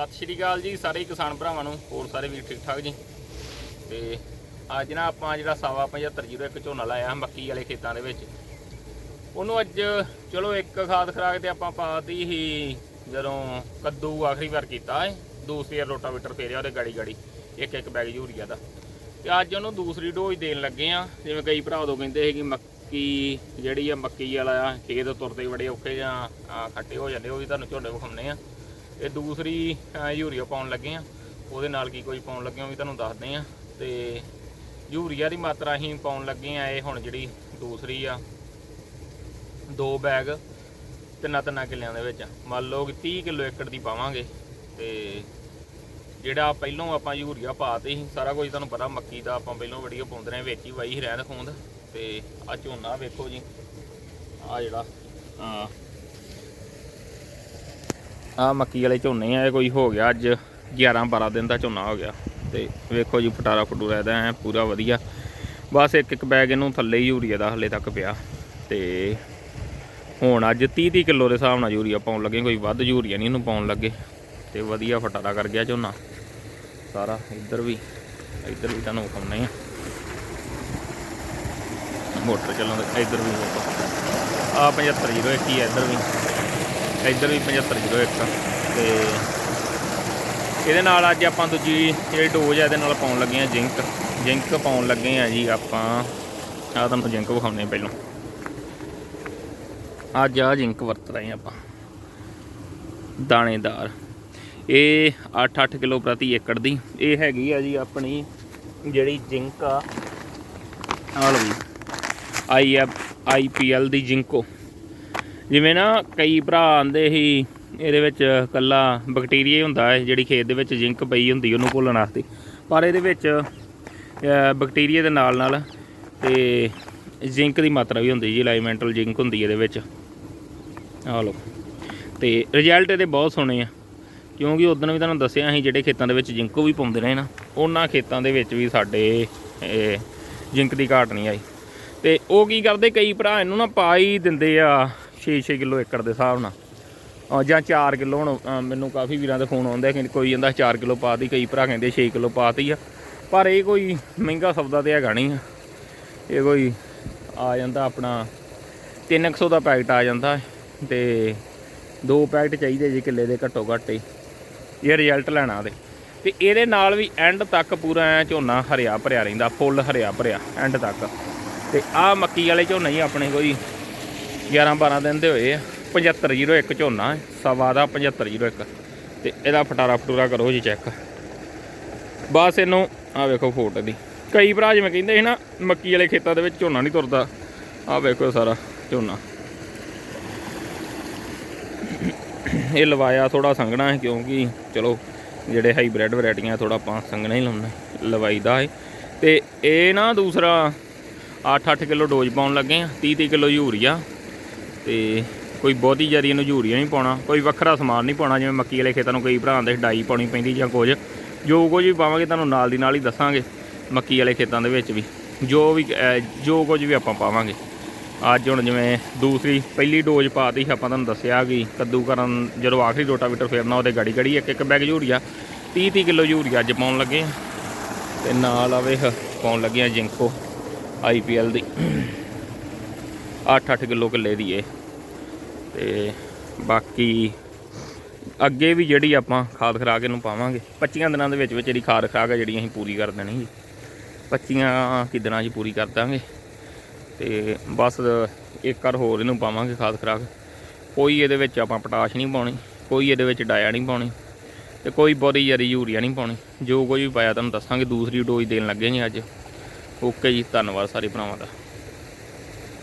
ਸਤਿ ਸ਼੍ਰੀ ਅਕਾਲ ਜੀ, ਸਾਰੇ ਕਿਸਾਨ ਭਰਾਵਾਂ ਨੂੰ, ਹੋਰ ਸਾਰੇ ਵੀਰ ਠੀਕ ਠਾਕ ਜੀ? ਤੇ ਅੱਜ ਨਾ ਆਪਾਂ ਜਿਹੜਾ ਸਾਵਾ 7501 ਝੋਨਾ ਲਾਇਆ ਮੱਕੀ ਵਾਲੇ ਖੇਤਾਂ ਦੇ ਵਿੱਚ। ਉਹਨੂੰ ਅੱਜ ਚਲੋ ਇੱਕ ਖਾਦ ਖਰਾਕ ਤੇ ਆਪਾਂ ਪਾਤੀ ਸੀ, ਜਦੋਂ ਕੱਦੂ ਆਖਰੀ ਵਾਰ ਕੀਤਾ ਹੈ ਦੂਸਰੀ ਵਾਰ ਰੋਟਾਵੇਟਰ ਫੇਰਿਆ ਉਹਦੇ ਗਾੜੀ ਗਾੜੀ, ਇੱਕ ਇੱਕ ਬੈਗ ਯੂਰੀਆ ਦਾ। ਤੇ ਅੱਜ ਉਹਨੂੰ ਦੂਸਰੀ ਡੋਜ਼ ਦੇਣ ਲੱਗੇ ਆ, ਜਿਵੇਂ ਕਈ ਭਰਾ ਉਦੋਂ ਕਹਿੰਦੇ ਸੀ ਕਿ ਮੱਕੀ ਜਿਹੜੀ ਆ ਮੱਕੀ ਵਾਲਾ ਖੇਤ ਤੁਰਦੇ ਬੜੇ ਔਖੇ ਜਾਂ ਖੱਟੇ ਹੋ ਜਾਂਦੇ, ਉਹ ਵੀ ਤੁਹਾਨੂੰ ਝੋਨੇ ਵਿਖਾਉਣੇ ਆ। ਇਹ ਦੂਸਰੀ ਯੂਰੀਆ ਪਾਉਣ ਲੱਗੇ ਆ। ਉਹਦੇ ਨਾਲ ਕੀ ਕੋਈ ਪਾਉਣ ਲੱਗੇ ਆ, ਉਹ ਵੀ ਤੁਹਾਨੂੰ ਦੱਸਦੇ ਆ। ਤੇ ਯੂਰੀਆ ਦੀ ਮਾਤਰਾ ਅਸੀਂ ਪਾਉਣ ਲੱਗੇ ਆ, ਇਹ ਹੁਣ ਜਿਹੜੀ ਦੂਸਰੀ ਆ, ਦੋ ਬੈਗ ਤਿੰਨਾਂ ਤਿੰਨਾਂ ਕਿੱਲਿਆਂ ਦੇ ਵਿੱਚ। ਮੰਨ ਲਓ ਕਿ 30 ਕਿਲੋ ਏਕੜ ਦੀ ਪਾਵਾਂਗੇ, ਤੇ ਜਿਹੜਾ ਪਹਿਲੋਂ ਆਪਾਂ ਯੂਰੀਆ ਪਾਤੇ ਸੀ ਸਾਰਾ ਕੁਝ ਤੁਹਾਨੂੰ ਪਤਾ, ਮੱਕੀ ਦਾ ਆਪਾਂ ਪਹਿਲੋਂ ਵੀਡੀਓ ਪਾਉਂਦੇ ਰਹੇ ਵਿੱਚ ਹੀ ਵਾਈ ਸੀ ਰਹਿੰਦ ਖੂੰਦ। ਤੇ ਆ ਝੋਨਾ ਵੇਖੋ ਜੀ ਆ ਜਿਹੜਾ ਆ ਆ ਮੱਕੀ ਵਾਲੇ ਝੋਨੇ ਆ, ਇਹ ਕੋਈ ਹੋ ਗਿਆ ਅੱਜ 11 12 ਦਿਨ ਦਾ ਝੋਨਾ ਹੋ ਗਿਆ। ਤੇ ਵੇਖੋ ਜੀ ਫਟਾਰਾ ਫਟੂਰਾ ਇਹਦਾ ਐ ਪੂਰਾ ਵਧੀਆ। ਬਸ ਇੱਕ ਇੱਕ ਬੈਗ ਇਹਨੂੰ ਥੱਲੇ ਹੀ ਯੂਰੀਆ ਦਾ ਹਲੇ ਤੱਕ ਪਿਆ। ਤੇ ਹੁਣ ਅੱਜ 30 30 ਕਿਲੋ ਦੇ ਹਿਸਾਬ ਨਾਲ ਯੂਰੀਆ ਪਾਉਣ ਲੱਗੇ, ਕੋਈ ਵੱਧ ਯੂਰੀਆ ਨਹੀਂ ਇਹਨੂੰ ਪਾਉਣ ਲੱਗੇ। ਤੇ ਵਧੀਆ ਫਟਾਰਾ ਕਰ ਗਿਆ ਝੋਨਾ। ਸਾਰਾ ਇੱਧਰ ਵੀ ਇੱਧਰ ਵੀ ਤੁਹਾਨੂੰ ਵਿਖਾਉਣੇ ਆ। ਮੋਟਰ ਚੱਲਣ ਇੱਧਰ ਵੀ ਵੇਖੋ ਆ 7501 ਹੀ ਆ, ਇੱਧਰ ਵੀ। ਇੱਧਰ ਵੀ 7501 ਤੇ ਇਹਦੇ ਨਾਲ ਅੱਜ ਆਪਾਂ ਦੂਜੀ ਜਿਹੜੀ ਡੋਜ਼ ਆ, ਇਹਦੇ ਨਾਲ ਪਾਉਣ ਲੱਗੇ ਆ ਜਿੰਕ। ਜਿੰਕ ਪਾਉਣ ਲੱਗੇ ਆ ਜੀ ਆਪਾਂ। ਆ ਤੁਹਾਨੂੰ ਜਿੰਕ ਵਿਖਾਉਣੇ ਪਹਿਲਾਂ। ਅੱਜ ਆ ਜਿੰਕ ਵਰਤ ਰਹੇ ਹਾਂ ਆਪਾਂ। ਦਾਣੇਦਾਰ। ਇਹ 8-8 ਕਿਲੋ ਪ੍ਰਤੀ ਏਕੜ ਦੀ। ਇਹ ਹੈਗੀ ਆ ਜੀ ਆਪਣੀ ਜਿਹੜੀ ਜਿੰਕ ਆ। ਆ ਲਓ ਜੀ। ਆਈ ਆਈਪੀਐਲ ਦੀ ਜਿੰਕੋ। ਜਿਵੇਂ ਨਾ ਕਈ ਭਰਾ ਆਂਦੇ ਸੀ ਇਹਦੇ ਵਿੱਚ ਕੱਲਾ ਬੈਕਟੀਰੀਆ ਹੀ ਹੁੰਦਾ ਹੈ ਜਿਹੜੀ ਖੇਤ ਦੇ ਵਿੱਚ ਜਿੰਕ ਪਈ ਹੁੰਦੀ ਉਹਨੂੰ ਭੁੱਲਣ ਵਾਸਤੇ। ਪਰ ਇਹਦੇ ਵਿੱਚ ਅ, ਬੈਕਟੀਰੀਆ ਦੇ ਨਾਲ ਨਾਲ ਤੇ ਜ਼ਿੰਕ ਦੀ ਮਾਤਰਾ ਵੀ ਹੁੰਦੀ ਜੀ ਲਾਈਮੈਂਟਲ ਜ਼ਿੰਕ ਹੁੰਦੀ ਇਹਦੇ ਵਿੱਚ। ਆਹ ਲਓ। ਤੇ ਰਿਜ਼ਲਟ ਇਹਦੇ ਬਹੁਤ ਸੋਹਣੇ ਆ। ਕਿਉਂਕਿ ਉਦੋਂ ਵੀ ਤੁਹਾਨੂੰ ਦੱਸਿਆ ਸੀ ਜਿਹੜੇ ਖੇਤਾਂ ਦੇ ਵਿੱਚ ਜ਼ਿੰਕੋ ਵੀ ਪਾਉਂਦੇ ਰਹੇ ਨਾ ਉਹਨਾਂ ਖੇਤਾਂ ਦੇ ਵਿੱਚ ਵੀ ਸਾਡੇ ਜ਼ਿੰਕ ਦੀ ਘਾਟ ਨਹੀਂ ਆਈ। ਤੇ ਉਹ ਕੀ ਕਰਦੇ ਕਈ ਭਰਾ ਇਹਨੂੰ ਨਾ ਪਾ ਹੀ ਦਿੰਦੇ ਆ 6-6 ਕਿਲੋ ਏਕੜ ਦੇ ਹਿਸਾਬ ਨਾਲ। ਜਾਂ 4 ਕਿਲੋ ਹੁਣ ਮੈਨੂੰ ਕਾਫੀ ਵੀਰਾਂ ਦੇ ਫੋਨ ਆਉਂਦੇ ਆ ਕਿ ਕੋਈ ਕਹਿੰਦਾ 4 ਕਿਲੋ ਪਾਤੀ ਕਈ ਭਰਾ ਕਹਿੰਦੇ 6 ਕਿਲੋ ਪਾਤੀ ਆ। ਪਰ ਇਹ ਕੋਈ ਮਹਿੰਗਾ ਸੌਦਾ ਤੇ ਹੈਗਾ ਨਹੀਂ ਆ। ਇਹ ਕੋਈ ਆ ਜਾਂਦਾ ਆਪਣਾ 300 ਦਾ ਪੈਕਟ ਆ ਜਾਂਦਾ ਹੈ ਤੇ ਦੋ ਪੈਕਟ ਚਾਹੀਦੇ ਜੀ ਕਿੱਲੇ ਦੇ ਘੱਟੋ ਘੱਟ ਹੀ, ਇਹ ਰਿਜ਼ਲਟ ਲੈਣਾ ਦੇ ਤੇ ਇਹਦੇ ਨਾਲ ਵੀ ਐਂਡ ਤੱਕ ਪੂਰਾ ਝੋਨਾ ਹਰਿਆ ਭਰਿਆ ਰਹਿੰਦਾ, ਫੁੱਲ ਹਰਿਆ ਭਰਿਆ ਐਂਡ ਤੱਕ। ਤੇ ਆਹ ਮੱਕੀ ਵਾਲੇ ਝੋਨਾ ਹੀ ਆਪਣੇ ਕੋਈ 11 12 ਦਿਨ ਦੇ ਹੋਏ ਆ। 7501 ਝੋਨਾ ਸਵਾ ਦਾ 7501 ਤੇ ਇਹਦਾ ਫਟਾਰਾ ਫਟੂਰਾ ਕਰੋ ਜੀ ਚੈੱਕ ਬਸ ਇਹਨੂੰ ਆ ਵੇਖੋ ਫੋਟ ਦੀ ਕਈ ਭਰਾ ਜਿਵੇਂ ਕਹਿੰਦੇ ਸੀ ਨਾ, ਮੱਕੀ ਵਾਲੇ ਖੇਤਾਂ ਦੇ ਵਿੱਚ ਝੋਨਾ ਨਹੀਂ ਤੁਰਦਾ। ਆ ਵੇਖੋ ਸਾਰਾ ਝੋਨਾ। ਇਹ ਲਵਾਇਆ ਥੋੜਾ ਸੰਘਣਾ ਹੈ ਕਿਉਂਕਿ ਚਲੋ, ਜਿਹੜੇ ਹਾਈਬ੍ਰਿਡ ਵੈਰਾਈਟੀਆਂ ਥੋੜਾ ਆਪਾਂ ਸੰਘਣਾ ਹੀ ਲਾਉਣਾ ਲਵਾਈਦਾ ਹੈ। ਤੇ ਇਹ ਨਾ ਦੂਸਰਾ 8-8 ਕਿਲੋ ਡੋਜ਼ ਪਾਉਣ ਲੱਗੇ ਆ। 30-30 ਕਿਲੋ ਯੂਰੀਆ। ਤੇ ਕੋਈ ਬਹੁਤੀ ਜ਼ਿਆਦਾ ਇਹਨੂੰ ਝੂਰੀਆਂ ਨਹੀਂ ਪਾਉਣਾ, ਕੋਈ ਵੱਖਰਾ ਸਮਾਨ ਨਹੀਂ ਪਾਉਣਾ, ਜਿਵੇਂ ਮੱਕੀ ਵਾਲੇ ਖੇਤਾਂ ਨੂੰ ਕਈ ਭਰਾ ਦੇ ਡਾਈ ਪਾਉਣੀ ਪੈਂਦੀ ਜਾਂ ਕੁਝ। ਜੋ ਕੁਝ ਵੀ ਪਾਵਾਂਗੇ ਤੁਹਾਨੂੰ ਨਾਲ ਦੀ ਨਾਲ ਹੀ ਦੱਸਾਂਗੇ, ਮੱਕੀ ਵਾਲੇ ਖੇਤਾਂ ਦੇ ਵਿੱਚ ਵੀ। ਜੋ ਵੀ ਜੋ ਕੁਝ ਵੀ ਆਪਾਂ ਪਾਵਾਂਗੇ। ਅੱਜ ਹੁਣ ਜਿਵੇਂ ਦੂਸਰੀ, ਪਹਿਲੀ ਡੋਜ਼ ਪਾਤੀ ਸੀ, ਆਪਾਂ ਤੁਹਾਨੂੰ ਦੱਸਿਆ ਕਿ ਕੱਦੂ ਕਰਨ ਜਦੋਂ ਆਖਰੀ ਰੋਟਾਵੀਟਰ ਫੇਰਨਾ, ਉਹਦੇ ਗੜੀ ਗੜੀ ਇੱਕ ਇੱਕ ਬੈਗ ਯੂਰੀਆ 30 30 ਕਿਲੋ ਯੂਰੀਆ ਅੱਜ ਪਾਉਣ ਲੱਗੇ ਆ। ਤੇ ਨਾਲ ਆਵੇ ਪਾਉਣ ਲੱਗੇ ਆ ਜਿੰਕੋ ਆਈਪੀਐਲ ਦੀ। 8-8 ਕਿਲੋ ਕਿੱਲੇ ਦੀ ਏ। ਤੇ ਬਾਕੀ ਅੱਗੇ ਵੀ ਜਿਹੜੀ ਆਪਾਂ ਖਾਦ ਖਰਾਕ ਇਹਨੂੰ ਪਾਵਾਂਗੇ। 25 ਦਿਨਾਂ ਦੇ ਵਿੱਚ ਵਿੱਚ ਜਿਹੜੀ ਖਾਦ ਖਰਾਕ ਹੈ ਜਿਹੜੀ ਅਸੀਂ ਪੂਰੀ ਕਰ ਦੇਣੀ ਜੀ। 25 ਕਿ ਦਿਨਾਂ 'ਚ ਪੂਰੀ ਕਰ ਦਾਂਗੇ। ਤੇ ਬਸ ਇੱਕ ਵਾਰ ਹੋਰ ਇਹਨੂੰ ਪਾਵਾਂਗੇ ਖਾਦ ਖਰਾਕ। ਕੋਈ ਇਹਦੇ ਵਿੱਚ ਆਪਾਂ ਪੋਟਾਸ਼ ਨਹੀਂ ਪਾਉਣੀ, ਕੋਈ ਇਹਦੇ ਵਿੱਚ ਡਾਇਆ ਨਹੀਂ ਪਾਉਣੀ, ਤੇ ਕੋਈ ਬੋਰੀ ਯਾਰੀ ਯੂਰੀਆ ਨਹੀਂ ਪਾਉਣੀ। ਜੋ ਕੋਈ ਵੀ ਪਾਇਆ ਤੁਹਾਨੂੰ ਦੱਸਾਂਗੇ, ਦੂਸਰੀ ਡੋਜ਼ ਦੇਣ ਲੱਗੇ ਜੀ ਅੱਜ। ਓਕੇ ਜੀ, ਧੰਨਵਾਦ ਸਾਰੇ ਭਰਾਵਾਂ ਦਾ।